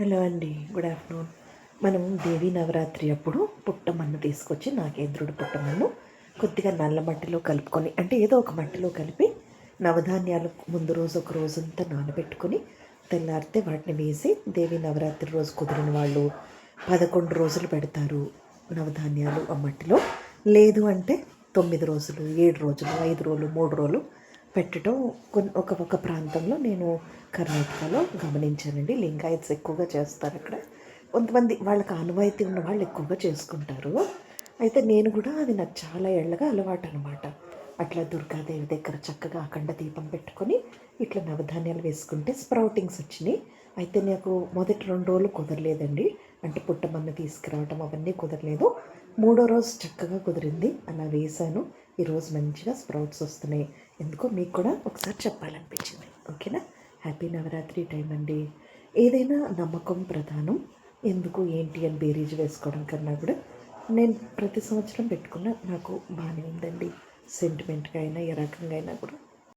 Hello అండి good afternoon. మనం దేవీ నవరాత్రి అప్పుడు పుట్టమన్ను తీసుకొచ్చి నాగేంద్రుడు పుట్టమన్ను కొద్దిగా నల్ల మట్టిలో కలుపుకొని అంటే ఏదో ఒక మట్టిలో కలిపి నవధాన్యాలు ముందు రోజు ఒక రోజంతా నానబెట్టుకొని తెల్లారితే వాటిని వేసి దేవి నవరాత్రి రోజు కుదిరిన వాళ్ళు పదకొండు రోజులు పెడతారు నవధాన్యాలు ఆ మట్టిలో. లేదు అంటే తొమ్మిది రోజులు ఏడు రోజులు ఐదు రోజులు మూడు రోజులు పెట్టడం కొన్ని ఒక ఒక ప్రాంతంలో నేను కర్ణాటకలో గమనించానండి. లింగాయత్స్ ఎక్కువగా చేస్తారు అక్కడ. కొంతమంది వాళ్ళకి ఆనవాయితీ ఉన్న వాళ్ళు ఎక్కువగా చేసుకుంటారు. అయితే నేను కూడా అది నాకు చాలా ఏళ్ళగా అలవాటు అనమాట అట్లా దుర్గాదేవి దగ్గర చక్కగా అఖండ దీపం పెట్టుకొని ఇట్లా నవధాన్యాలు వేసుకుంటే స్ప్రౌటింగ్స్ వచ్చినాయి. అయితే నాకు మొదటి రెండు రోజులు కుదరలేదండి. అంటే పుట్టమన్న తీసుకురావడం అవన్నీ కుదరలేదు. మూడో రోజు చక్కగా కుదిరింది. అలా వేశాను. ఈరోజు మంచిగా స్ప్రౌట్స్ వస్తున్నాయి. ఎందుకో మీకు కూడా ఒకసారి చెప్పాలనిపించింది. ఓకేనా? హ్యాపీ నవరాత్రి టైం అండి. ఏదైనా నమ్మకం ప్రధానం ఎందుకు ఏంటి అని బేరీజ్ వేసుకోవడం కన్నా కూడా నేను ప్రతి సంవత్సరం పెట్టుకున్న నాకు బాగానే ఉందండి. సెంటిమెంట్గా అయినా ఏ రకంగా అయినా కూడా